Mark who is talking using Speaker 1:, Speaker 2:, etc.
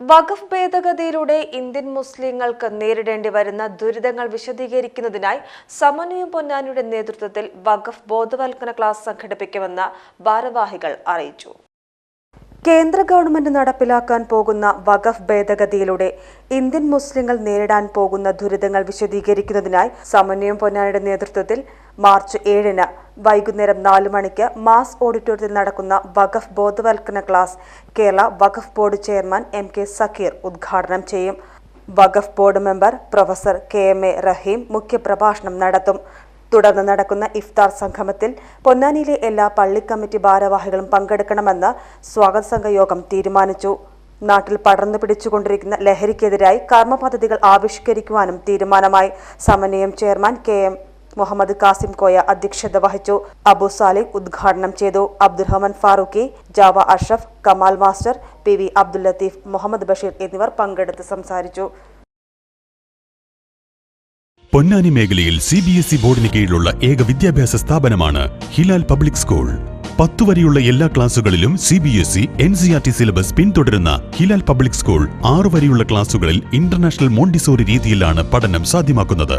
Speaker 1: വഖഫ് ഭേദഗതിയിലൂടെ Indian മുസ്ലിങ്ങൾക്ക് നേരിടേണ്ടി വരുന്ന ദുരിതങ്ങൾ വിശദീകരിക്കുന്നതിനായി സമന്വയ പൊന്നാനിയുടെ നേതൃത്വത്തിൽ വഖഫ് ബോധവൽക്കരണ ക്ലാസ് സംഘടിപ്പിക്കുമെന്ന് ഭാരവാഹികൾ അറിയിച്ചു. കേന്ദ്ര ഗവൺമെന്റ് നടപ്പിലാക്കാൻ പോകുന്ന വഖഫ് ഭേദഗതിയിലൂടെ ഇന്ത്യൻ മുസ്ലിങ്ങൾ നേരിടാൻ പോകുന്ന ദുരിതങ്ങൾ വിശദീകരിക്കുന്നതിനായി സമന്വയം പൊന്നാനിയുടെ നേതൃത്വത്തിൽ മാർച്ച് ഏഴിന് വൈകുന്നേരം നാല് മണിക്ക് മാസ് ഓഡിറ്റോറിയത്തിൽ നടക്കുന്ന വഖഫ് ബോധവൽക്കരണ class Kerala Waqf board chairman M K Zakir ഉദ്ഘാടനം ചെയ്യും. Waqf board member professor K M A Raheem മുഖ്യപ്രഭാഷണം നടത്തും. തുടർന്ന് നടക്കുന്ന ഇഫ്താർ സംഗമത്തിൽ പൊന്നാനിയിലെ എല്ലാ പള്ളി കമ്മിറ്റി ഭാരവാഹികളും പങ്കെടുക്കണമെന്ന് സ്വാഗത സംഘയോഗം തീരുമാനിച്ചു. നാട്ടിൽ പടർന്നു പിടിച്ചുകൊണ്ടിരിക്കുന്ന ലഹരിക്കെതിരായി കർമ്മ പദ്ധതികൾ ആവിഷ്കരിക്കുവാനും തീരുമാനമായി. Samanvayam chairman K M Muhammad Kasim Koya അധ്യക്ഷത വഹിച്ചു. അബു സാലിം ഉദ്ഘാടനം ചെയ്തു. Abdurahman Farooqi Java Ashraf Kamal master P V Abdul Latheef Muhammad Basheer എന്നിവർ പങ്കെടുത്ത് സംസാരിച്ചു.
Speaker 2: പൊന്നാനി മേഖലയിൽ സി ബി എസ് ഇ ബോർഡിന് കീഴിലുള്ള ഏക വിദ്യാഭ്യാസ സ്ഥാപനമാണ് ഹിലാൽ പബ്ലിക് സ്കൂൾ. പത്തു വരെയുള്ള എല്ലാ ക്ലാസുകളിലും C B S E N C R T syllabus പിന്തുടരുന്ന ഹിലാൽ പബ്ലിക് സ്കൂൾ ആറു വരെയുള്ള ക്ലാസുകളിൽ ഇന്റർനാഷണൽ മോണ്ടിസോറി രീതിയിലാണ് പഠനം സാധ്യമാക്കുന്നത്.